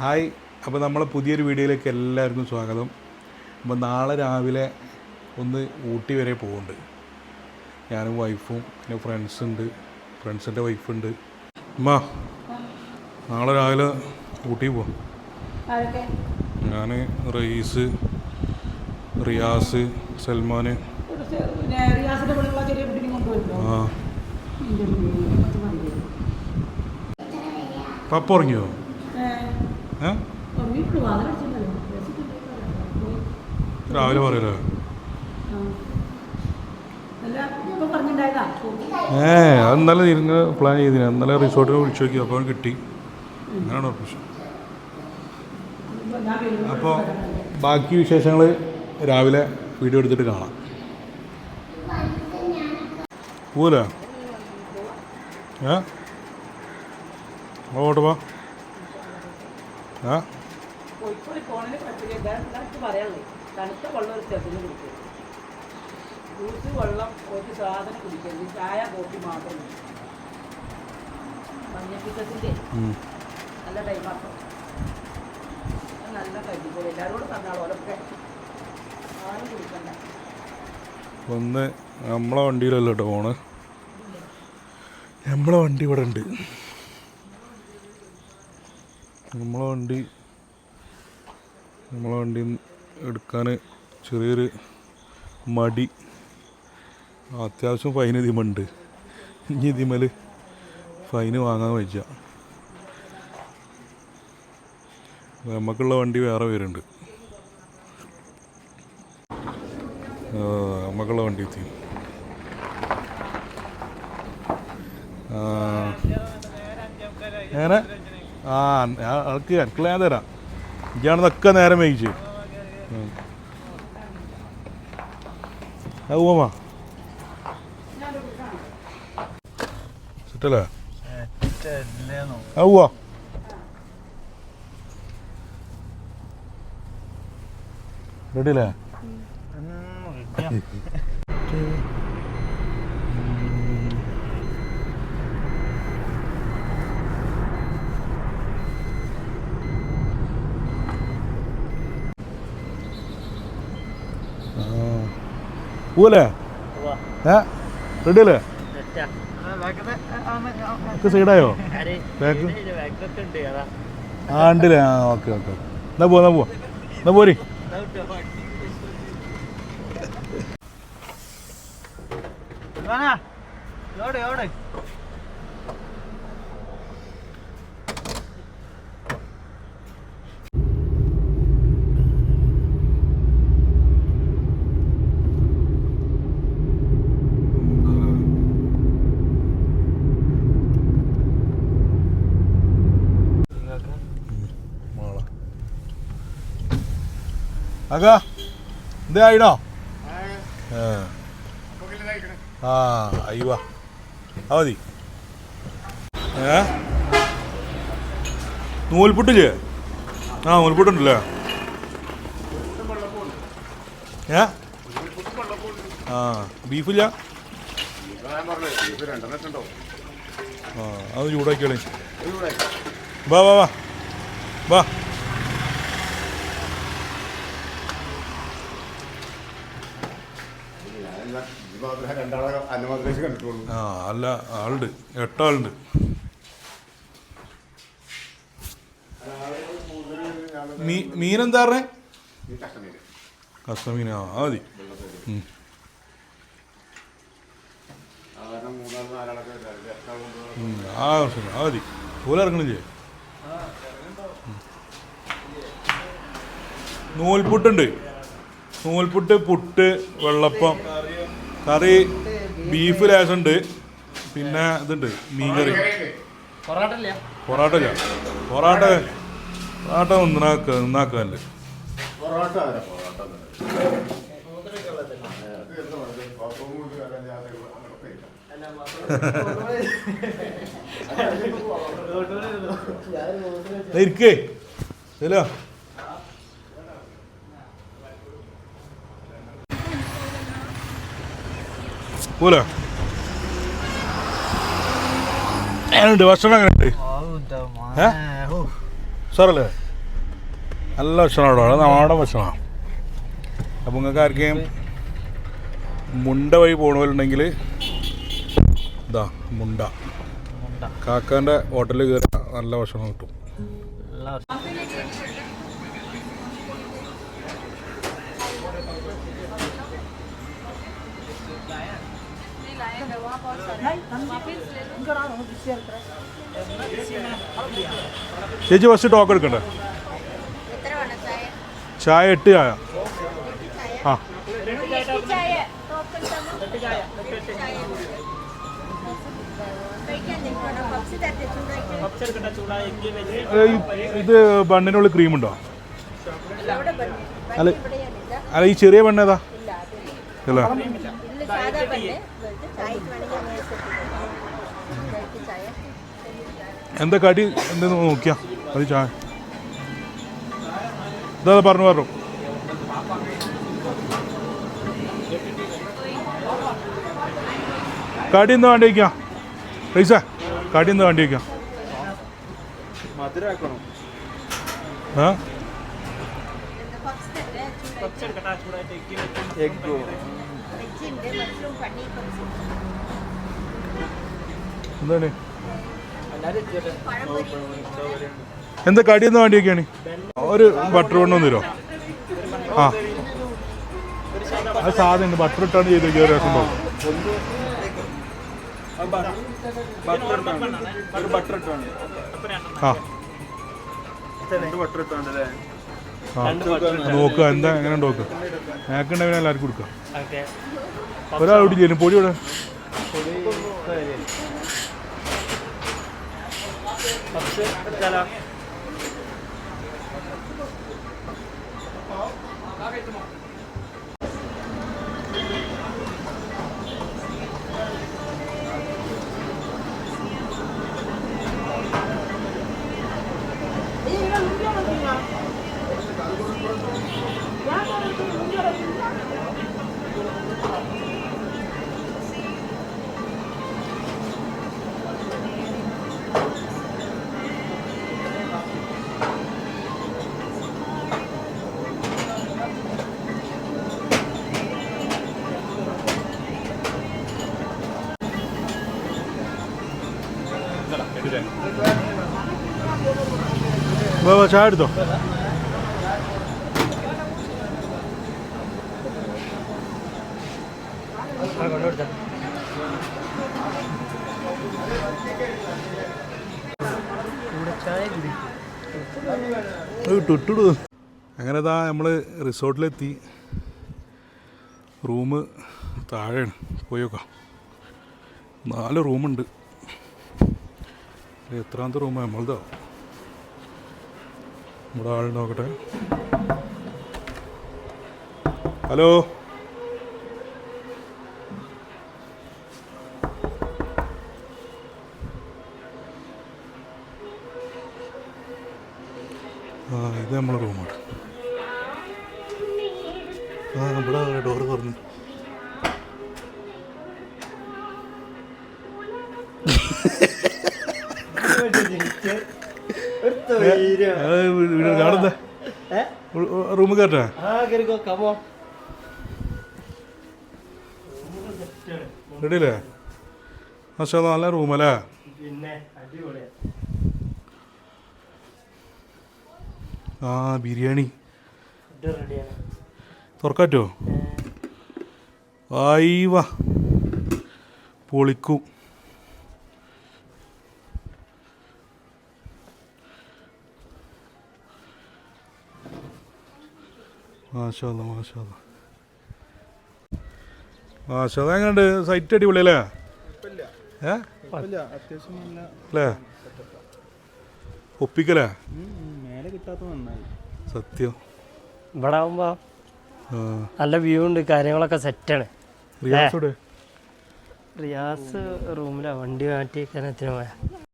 Hi. അപ്പോൾ നമ്മളെ പുതിയൊരു വീഡിയോയിലേക്ക് എല്ലാവർക്കും സ്വാഗതം. അപ്പോൾ നാളെ രാവിലെ ഒന്ന് ഊട്ടി വരെ പോകുന്നുണ്ട് ഞാനും വൈഫും പിന്നെ ഫ്രണ്ട്സ് ഉണ്ട്. ഫ്രണ്ട്സിന്റെ വൈഫുണ്ട് അമ്മാ നാളെ രാവിലെ ഊട്ടി പോവാം ഞാൻ റയീസ് റിയാസ് സൽമാൻ ആ. പപ്പ ഉറങ്ങിയോ? രാവിലെ പറയലോ ഏ അത് ഇന്നലെ ഇരുന്ന് പ്ലാൻ ചെയ്തിന്. ഇന്നലെ റിസോർട്ടിൽ വിളിച്ചു നോക്കി. അപ്പോൾ കിട്ടി. അങ്ങനെയാണ് പ്രശ്നം അപ്പോൾ ബാക്കി വിശേഷങ്ങൾ രാവിലെ വീഡിയോ എടുത്തിട്ട് കാണാം. പോവല്ലേ ഏ? അങ്ങോട്ട് പോ ആ. കോഴിക്കോട് പോണതിന് പറ്റില്ല. ഇതാണ് പറയാനുള്ളത് തണുത്ത വെള്ളം ഒരു ചെറുതിന് കുടിക്കുക ജ്യൂസ് വെള്ളം ഒരു സാധനം കുടിക്കരുത്. ചായ കോഫി മാത്രം. മഞ്ഞപ്പിത്തത്തിന്റെ. നല്ല ടൈമാക്കും നല്ല കഴിക്കും എല്ലാവരോടും പറഞ്ഞാളോ ഓരൊക്കെ ആരും കുടിക്കണ്ട. ഒന്ന് നമ്മളെ വണ്ടിയിലല്ലോ കേട്ടോ പോണ്. നമ്മളെ വണ്ടി ഇവിടെ ഉണ്ട്. നമ്മളെ വണ്ടി നമ്മളെ വണ്ടി എടുക്കാൻ ചെറിയൊരു മടി. അത്യാവശ്യം ഫൈൻ ഇതിമുണ്ട് ഇനി ഇതിമൽ ഫൈന് വാങ്ങാൻ വെച്ച നമുക്കുള്ള വണ്ടി വേറെ പേരുണ്ട് നമുക്കുള്ള വണ്ടി എത്തി. ആ. ആ ഞാൻ ആൾക്ക് അടുക്കള ഞാൻ തരാം. ഇജാണെന്നൊക്കെ നേരം വൈകിച്ച്. സെറ്റല്ലേ? ആ പോവാ റെഡി അല്ലേ പോവല്ലേ? ഏ? റെഡി അല്ലേ സൈഡായോ? ബാക്ക് ആ ഉണ്ടല്ലേ? ആ ഓക്കെ ഓക്കെ. എന്നാ പോവാ എന്നാ പോവാ. എന്നാ പോരി. മോളെ അകാ എന്തേ ആയിടോ. ആ. അയ്യോ ആ മതി. ഏ? നൂൽപുട്ടില്ലേ? ആ നൂൽപുട്ടുണ്ടല്ലേ? ഏ? ആ ബീഫില്ല? ആ അത് ചൂടാക്കിയോളേ. വാ വാ വാ. വാ. ആ അല്ല ആളുണ്ട്. എട്ടാളുണ്ട്. മീനെന്താ പറഞ്ഞേ? കഷ്ണമീൻ. ആ മതി. ആ വർഷം ആ മതി. പോലെ ഇറങ്ങണില്ലേ? നൂൽപുട്ടുണ്ട്. നൂൽപുട്ട് പുട്ട് വെള്ളപ്പം കറി ബീഫ് ലേശുണ്ട് പിന്നെ ഇതുണ്ട് മീൻകറി. പൊറാട്ട ഇല്ല പൊറാട്ട പൊറാട്ട ഒന്നാക്ക ഇരിക്കേ. പൊറോട്ട തരാം, പൊറോട്ട തരാം. അത് എന്താ പറയുക? പാപ്പവും കൊണ്ട് വരാൻ ഞാൻ അങ്ങോട്ടൊക്കെ ഇല്ല. ദേ ഇരിക്കേ ചെല്ലോ പോലെ? എങ്ങനെയുണ്ട് ഭക്ഷണം എങ്ങനെയുണ്ട്? സാറല്ലേ? നല്ല ഭക്ഷണം അവിടെ നാടൻ ഭക്ഷണമാണ് അപ്പോൾ നിങ്ങൾക്ക് ആർക്കെയും മുണ്ട വഴി പോകണവരുണ്ടെങ്കിൽ ഇതാ മുണ്ട. കാക്കാന്റെ ഹോട്ടലിൽ കയറി നല്ല ഭക്ഷണം കിട്ടും. ചേച്ചി ഫസ്റ്റ് ടോക്ക് എടുക്കണ്ടേ? ചായ എട്ട് ചായ. ആ. ഇത് ബണ്ണിനുള്ളിൽ ക്രീം ഉണ്ടോ? അവിടെ ബണ്ണ് അല്ല അല്ല ഈ ചെറിയ ബണ്ണേതാ അല്ല? എന്താ കടി? എന്തെന്ന് നോക്കിയാ? അത് ചായ ഇതാ പറഞ്ഞു പറഞ്ഞു. കടി എന്താ വേണ്ടി വയ്ക്കാം പൈസ കടി എന്താ വേണ്ടി വയ്ക്കാം ആ? എന്താ എന്താണ്? എന്താ കടിയെന്ന എന്താ വേണ്ടി വയ്ക്കാണ് ഒരു ബട്ടർ കൊണ്ടൊന്ന് തരുമോ ആ. അത് സാധനം ബട്ടർ ഇട്ടാണ് ചെയ്ത് വയ്ക്കുക ഒരു രസം ആ. ആ. നോക്കുക എന്താ എങ്ങനെ നോക്കുക ഞാക്കുണ്ടെങ്കിൽ എല്ലാവർക്കും കൊടുക്കാം. ഒരാൾ ഇവിടെ ചെയ്യും പൊടി ഇവിടെ. വാ, വാ, ചായ എടുത്തോ? ടുട്ടുടു അങ്ങനെ താ നമ്മൾ റിസോർട്ടിലെത്തി. റൂം താഴെയാണ്. പോയി നോക്കാം. നാല് റൂമുണ്ട്. എത്രാമത്തെ റൂമാണ് നമ്മളതോ നമ്മുടെ ആൾ നോക്കട്ടെ. ഹലോ? ആ ഇത് നമ്മളെ റൂമാണ് ആ നമ്മുടെ ഡോറ് തുറന്നു. റൂം കയറ്റാ റെഡിയല്ലേ? പക്ഷേ നല്ല റൂമല്ലേ പിന്നെ ആ ബിരിയാണി. തുറക്കാറ്റോ? ആയി ആയിവ പൊളിക്കും. മാഷാല്ല മാഷാല്ല മാഷാ എങ്ങനെയുണ്ട്? സൈറ്റ് അടിപൊളിയല്ലേ ഏ? അല്ലേ? ഒപ്പിക്കലേ? സത്യം. ഇവിടെ ആവുമ്പോ നല്ല വ്യൂ ഉണ്ട് കാര്യങ്ങളൊക്കെ സെറ്റാണ് റിയാസ് റൂമിലാ വണ്ടി മാറ്റി കിണറ്റിന് പോയ.